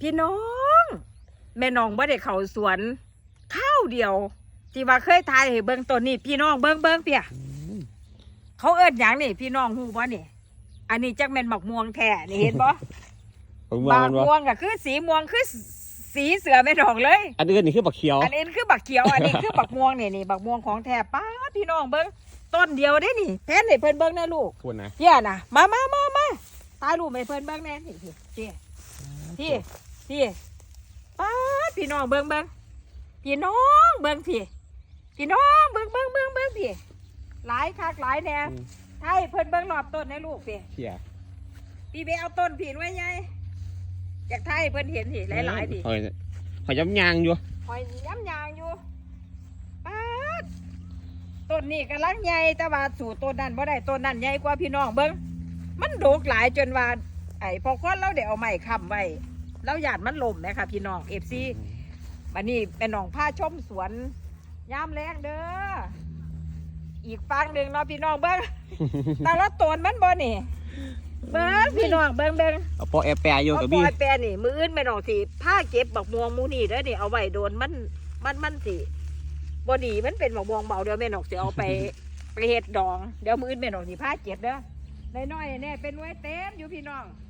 พี่น้อง แม่น้องบ่ได้เข้าสวนข้าวเดียวที่ว่าเคยทายให้เบิ่งต้นนี่พี่น้องเบิ่งเบิ่งเปียเขาเอิ้นหยังนี่ พี่น้องฮู้บ่นี่ อันนี้จักแม่นบักม่วงแท้นี่เห็นบ่ผมเมืองบางมันวะม่วงก็คือสีม่วงคือสีเสือแม่น้องเลย อันอื่นนี่คือบักเขียว อันนี้คือบักเขียว อันนี้คือบักม่วงนี่นี่บักม่วงของแท้ป้าดพี่น้องเบิ่งต้นเดียวได้นี่แทนให้เพิ่นเบิ่งนะลูกคุณนะเหี้ยน่ะมามามามาตายรูปให้เพิ่นเบิ่งแน่นี่พี่พี่ พี่พี่ป้าดพี่น้องเบิ่งเบิ่งพี่น้องเบิ่งพี่พี่น้องเบิ่งเบิ่งเบิ่งเบิ่งพี่หลายคักหลายแน่ใช่เพิ่นเบิ่งรอบต้นให้ลูกพี่เขียพี่ไปเอาต้นผีไว้ไงอยากไทยเพิ่นเห็นสิหลายๆดิหอยหอยย้ำยางอยู่หอยย้ำยางอยู่ป้าดต้นนี้กำลังใหญ่แต่ว่าสู่ต้นนั้นบ่ได้ต้นนั้นใหญ่กว่าพี่น้องเบิ่งมันโดกหลายจนว่าไอ้พอควันเราเดี๋ยวเอาไม้ค้ำไว้แล้วหยาดมันล่มนะคะพี่น้องเอฟซีวันนี้เป็นน้องผ้าชมสวนยามแรงเด้ออีกฟังหนึ่งเนาะพี่น้องเบิ่งแต่ละต้นมันบ่นี่เบิ่งพี่น้องเบิ่งเบิ่งเอาปอแอร์แปรอยู่เอากับปบี้ล่อยแปรนี่มืออื่นแม่น้องสิผ้าเก็บบักม่วงหมูนี่เด้อนี่เอาไว้โดนมันมันมันสิบ่ดีมันเป็นบักม่วงเบาเดี๋ยวแม่น้องสิเอาไปไปเฮ็ดดอง เดี๋ยวมืออื่นแม่น้องสิผ้าเก็บเด้อน้อยๆแน่เป็นไว้เต็มอยู่พี่น้องโอ้ย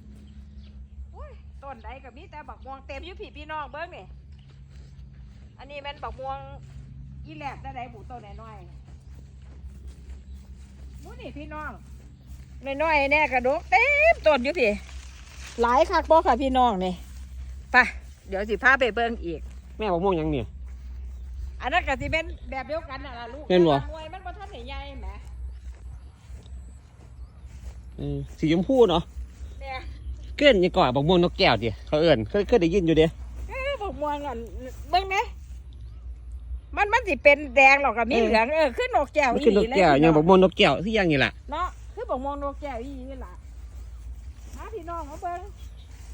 ต้นใดก็มีแต่บักม่วงเต็มอยู่พี่พี่น้องเบิ่งนี่อันนี้แม่นบักม่วงอีแลบได้ไดบุต้นน้อยๆหมูนี่พี่น้องน้อยๆแน่กระดกเต็มต้นอยู่พี่หลายคักบ่ค่ะพี่น้องนี่ไปเดี๋ยวสิพาไปเบิ่งอีก แม่บักม่วงยังเนี่ยอันนั้นก็สิเป็นแบบเดียวกันน่ะล่ะลูกแม่นบ่มวยมันบ่ทันได้ใหญ่แหมเออสีชมพูเนาะเนี่ย เกินยังก่อนบักม่วงนกแก้วดิเขาเอิ้นเคยเคยได้ยินอยู่เด้เอ้ยบอกม่วงอะเบิ่งนะมันมันสิเป็นแดงหรอกกับมีเหลืองเออขึ้นนกแก้วมันอีคือนกหลีเลยแก้วพี่ยัน้งองบักม่วงนกแก้วที่ยังนี่ล่ะเนาะคือบอกม่วงนกแก้วอีหลีล่ะมาพี่น้องมาเบิ่ง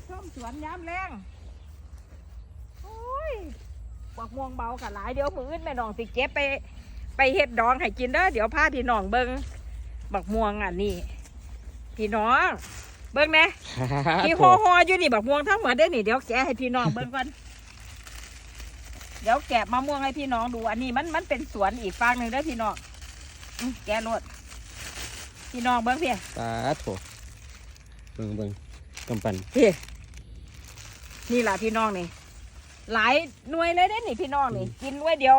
ชมสวนยามแรงโอ้ยบอกม่วงเบาค่ะหลายเดี๋ยวมื้ออื่นแม่น้องสิเก็บไป ไปเฮ็ดดองให้กินเด้อเดี๋ยวพาพี่น้องเบิ่งบักม่วงอะนี่พี่น้อง เบิ่งแหนะที่ห่อห่อๆอยู่นี่บักม่วงทั้งหมดเด้อนี่เดี๋ยวแกะให้พี่น้องเบิ่งก่อนเดี๋ยวแกะมะม่วงให้พี่น้องดูอันนี้มันมันเป็นสวนอีกฝั่งหนึ่งเด้อพี่น้องอื้อแกะรดพี่น้องเบิ่งเพี่ตาโถเบิ่งเบิ่งกำปั้นพี่นี่ล่ะพี่น้องนี่ หลายหน่วยเลยเด้อนี่พี่น้องนี่ กินไว้เดียว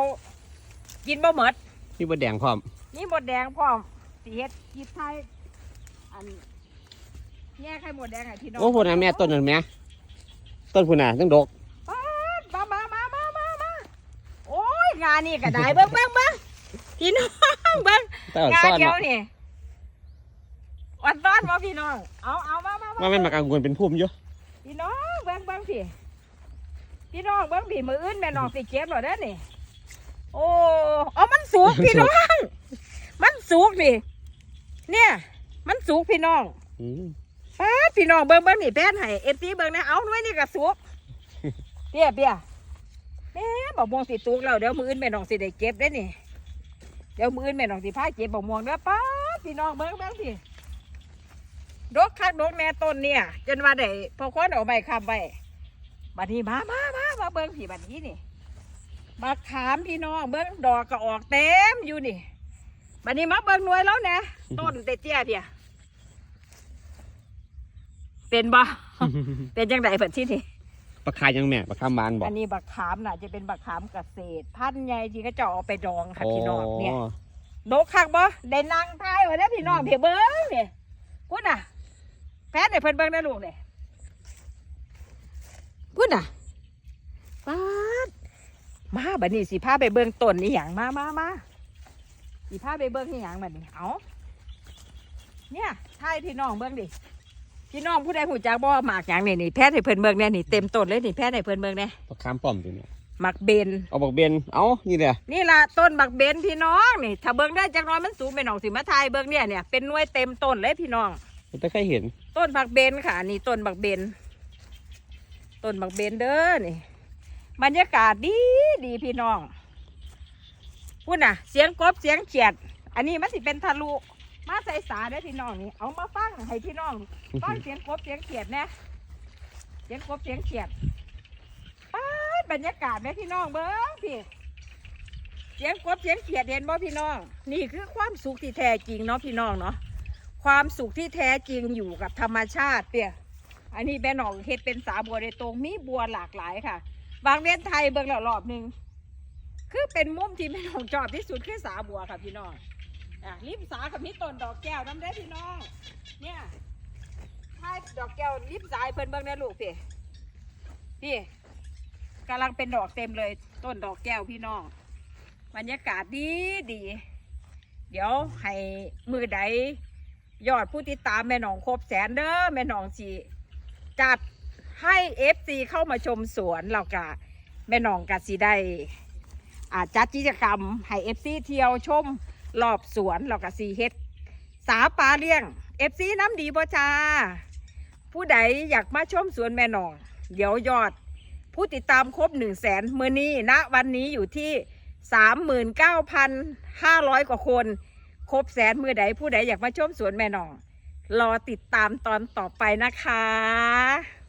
กินบ่หมดนี่บ่แดงพร้อมนี่หมดแดงพร้อมสีเฮ็ดยิบไทยอัน แย่ไข่หมดแดงให้พี่น้องโอ้พุ่นน่ะแม่ต้นนั่นแม่ต้นพุ่นน่ะตั้งดกป๊าดมามามามามามาโอ้ยงานนี่ก็ได้เบิ้งเบิ้งเบิ้งพี่น้องเบิ้งแต่อ่อนงาซ่นอนเดียวเนาะนี่วันต้อนมาพี่น้อง เอาเอามามาว่าแม่นมักอังุ่นเป็นพุ่มอยู่พี่น้องเบิ้งเบิ้งพี่พี่น้องเบิ้งพี่มืออื่นแม่น้องสิเก็บหรอเด้อนี่โอ้เอามันสุกพี่น้อง มันสุกนี่เนี่ย มันสุกพี่น้อง อืม ป้าดพี่น้องเบิ่งเบิ่งนี่แป้นให้เอฟซีเบิ่งนะเอาหน่วยนี่ก็สุกเปี้ยเปี้ยแม่บอกม่วงสิตุกแล้วเดี๋ยวมืออื่นแม่น้องสิได้เก็บได้นี่เดี๋ยวมืออื่นแม่น้องสิพาเก็บบอกม่วงเด้อป้าดพี่น้องเบิ่งเบิ่งสิดกคักดกแม่ต้นเนี่ยจนว่าได้พอคนเอาใบคำไว้บัดนี้มามามามาเบิ่งพี่บัดนี้นี่มาขามพี่น้องเบิ่งดอกก็ออกเต็มอยู่นี่บัดนี้มาเบิ่งหน่วยแล้วนะต้นเตี้ยๆเพีย เป็นบ่ เป็นจังไดเพิ่นที่นี่ปลาคายยังแม่ปลาคามบานบ่อันนี้บักขามน่ะจะเป็นบักขามเกษตร พันธุ์ใหญ่ที่เขาเจะเอาไปดองค่ะพี่น้องเนี่ยนกคักบ่ได้นางทายไว้แล้วพี่น้องเพี่เบิ้งเนี่ยพูดน่ะแพทย์เนี่ยเพิ่นเบิ้งนะลูกเนี่ยพูดน่ะป๊าดมาบัดนี้สิพาไปเบิ้งต้นนี่หยังมามามาสิพาไปเบิ้งนี่หยังบัดนี้เอาเนี่ยทายพี่น้องเบิ้งดิ พี่น้องผู้ใดหูจักบ่ว่าหมากหยังนี่นี่แพทย์ให้เพิ่นเบิ้งเนี่ยนี่เต็มต้นเลยนี่แพทย์ให้เพิ่นเบิ้งเนี่ยปลาคามป้อมตัวนี้หมักเบนเอาบักเบนเอ้านี่แหละนี่ล่ะต้นบักเบนพี่น้องนี่ถ้าเบิ้งได้จักหน้อยมันสูงไปหน่องสิมาทายเบิ้งเนี่ยเนี่ยเป็นหน่วยเต็มต้นเลยพี่น้องแต่เคยเห็น ต้นบักเบนค่ะ นี่ต้นบักเบนต้นบักเบนเด้อนี่บรรยากาศดีดีพี่น้องพูดน่ะ เสียงกบเสียงเขียด อันนี้มันสิเป็นทะลุ มาใส่สาได้อพี่น้องนี่เอามาฟังให้พี่น้องฟังเสียงกบเสียงเขียดนะเสียงกบเสียงเขียดบรรยากาศไหมพี่น้องเบิ้งพี่เสียงกบเสียงเขียดเห็นบ่พี่น้อง นี่คือความสุขที่แท้จริงเนาะพี่น้องเนาะความสุขที่แท้จริงอยู่กับธรรมชาติเปียอันนี้แม่น้องเฮ็ดเป็นสาบัวโดยตรงมีบัวหลากหลายค่ะ บางเวียนไทยเบิ่งแล้วรอบหนึ่งคือเป็นมุมที่แม่น้องชอบที่สุดคือสาบัวค่ะพี่น้อง อะริมสากับมีต้นดอกแก้วน้ำได้อพี่น้อง เนี่ยถ้าดอกแก้วริมสายเพิ่นเบิ่งนะลูกพี่พี่กำลังเป็นดอกเต็มเลย ต้นดอกแก้วพี่น้องบรรยากาศดีดี เดี๋ยวให้มือใดยอดผู้ติดตามแม่หนองครบแสนเด้อแม่หนองสีจัดให้เอฟซีเข้ามาชมสวนเรากะแม่หนองกะสีได้อาจัดกิจกรรมให้เอฟซีเที่ยวชม รอบสวนเรากะสีเฮ็ด สาปลาเลี้ยงเอฟซีน้ำดีบ่จ้า ผู้ใดอยากมาชมสวนแม่นอง เดี๋ยวยอด ผู้ติดตามครบหนึ่งแสนมือนี้ณวันนี้อยู่ที่สามหมื่นเก้าพันห้าร้อยกว่าคน ครบแสนเมื่อใดผู้ใดอยากมาชมสวนแม่นอง รอติดตามตอนต่อไปนะคะ